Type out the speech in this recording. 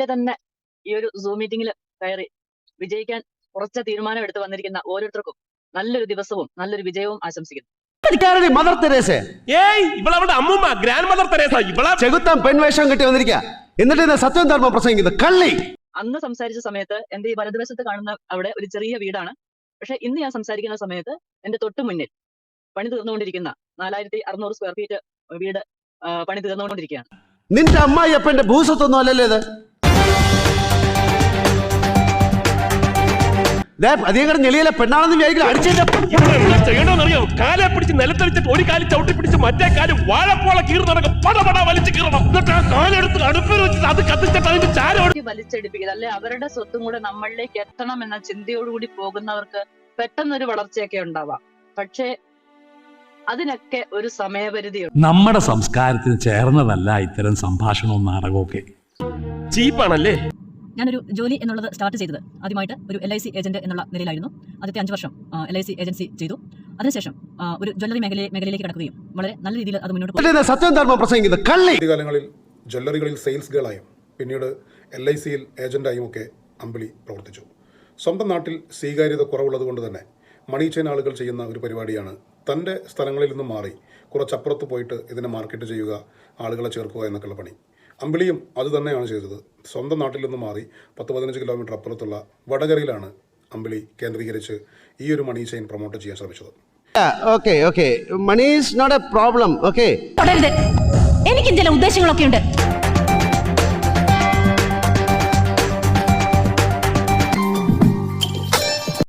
രാവിലെ തന്നെ ഈ ഒരു സൂം മീറ്റിംഗിൽ കയറി വിജയിക്കാൻ ഉറച്ച തീരുമാനം എടുത്ത് വന്നിരിക്കുന്ന ഓരോരുത്തർക്കും നല്ലൊരു ദിവസവും നല്ലൊരു വിജയവും ആശംസിക്കുന്നു. മദർ തെരേസ ഏയ് അമ്മൂമ്മ ഗ്രാൻഡ് മദർ തെരേസ ഇവളെ ചെകുത്താൻ പെൺവേഷം കെട്ടി എന്നിട്ട് ഇന്ന് സത്യം ധർമ്മം പ്രസംഗിക്കുന്നത് കള്ളി. അന്ന് സംസാരിച്ച സമയത്ത് എന്റെ ഈ വലതുവശത്ത് കാണുന്ന അവിടെ ഒരു ചെറിയ വീടാണ്. പക്ഷെ ഇന്ന് ഞാൻ സംസാരിക്കുന്ന സമയത്ത് എന്റെ തൊട്ടു മുന്നിൽ പണി തീർന്നുകൊണ്ടിരിക്കുന്ന നാലായിരത്തി അറുന്നൂറ് സ്ക്വയർ ഫീറ്റ് വീട് പണി തീർന്നുകൊണ്ടിരിക്കുകയാണ്. നിന്റെ അമ്മായി അപ്പന്റെ ഭൂസത്തൊന്നും അല്ലല്ലേ ഇത്. അധികം കിടന്ന് ഞെളിയിലെ പെണ്ണാണെന്ന് വിചാരിക്കില്ല അടിച്ചിട്ട് ചെയ്യണമെന്നറിയോ? കാലെ പിടിച്ച് നിലത്തടിച്ചിട്ട് ഒരു കാലം ചവിട്ടി പിടിച്ച് മറ്റേ കാലം വാഴപ്പോള കീറി നടക്കും. പടപട വലിച്ചു കീറണം. എന്നിട്ട് ആ കാലെടുത്ത് അടുപ്പിൽ വെച്ചിട്ട് അത് കത്തിച്ചിട്ട് അതിന്റെ ചാരം ഈ വലിച്ചെടുപ്പിക്കുക അല്ലെ? അവരുടെ സ്വത്തും കൂടെ നമ്മളിലേക്ക് എത്തണം എന്ന ചിന്തയോടുകൂടി പോകുന്നവർക്ക് പെട്ടെന്നൊരു വളർച്ചയൊക്കെ ഉണ്ടാവാം. പക്ഷേ അതിനൊക്കെ ഒരു സമയപരിധിയുണ്ട് നമ്മുടെ സംസ്കാരത്തിന് ചേർന്നതല്ല ഇത്തരം സംഭാഷണവും നാടകമൊക്കെ ചീപ്പാണല്ലേ? ഞാനൊരു ജോലി എന്നുള്ളത് സ്റ്റാർട്ട് ചെയ്തത് ആദ്യമായിട്ട് ഒരു എൽ ഐ സി ഏജന്റ് എന്നുള്ള നിലയിലായിരുന്നു. ആദ്യത്തെ അഞ്ച് വർഷം എൽ ഐ സി ഏജൻസി ചെയ്തു. അതിനുശേഷം ഒരു ജ്വല്ലറി മേഖല മേഖലയിലേക്ക് കടക്കുകയും വളരെ നല്ല രീതിയിൽ അത് മുന്നോട്ട് പ്രസംഗിക്കുന്നത്? കള്ളി! ആദ്യകാലങ്ങളിൽ ജ്വല്ലറികളിൽ സെയിൽസ് ഗേളായും പിന്നീട് എൽ ഐ സിയിൽ ഏജന്റായും ഒക്കെ അമ്പിളി പ്രവർത്തിച്ചു. സ്വന്തം നാട്ടിൽ സ്വീകാര്യത കുറവുള്ളത് കൊണ്ട് തന്നെ മണി ചെയിൻ ആളുകൾ ചെയ്യുന്ന ഒരു പരിപാടിയാണ്. തന്റെ സ്ഥലങ്ങളിൽ നിന്ന് മാറി കുറച്ചപ്പുറത്ത് പോയിട്ട് ഇതിനെ മാർക്കറ്റ് ചെയ്യുക ആളുകളെ ചേർക്കുക എന്നൊക്കെയുള്ള പണി. അമ്പിളിയും അതുതന്നെയാണ് ചെയ്തത്. സ്വന്തം നാട്ടിൽ നിന്ന് മാറി പത്ത് പതിനഞ്ച് കിലോമീറ്റർ അപ്പുറത്തുള്ള വടകരയിലാണ് അമ്പിളി കേന്ദ്രീകരിച്ച് ഈ ഒരു മണി ചെയിൻ പ്രൊമോട്ട് ചെയ്യാൻ ശ്രമിച്ചത്. Okay okay money is not a problem okay എനിക്കും ചില ഉദ്ദേശങ്ങളൊക്കെ ഉണ്ട്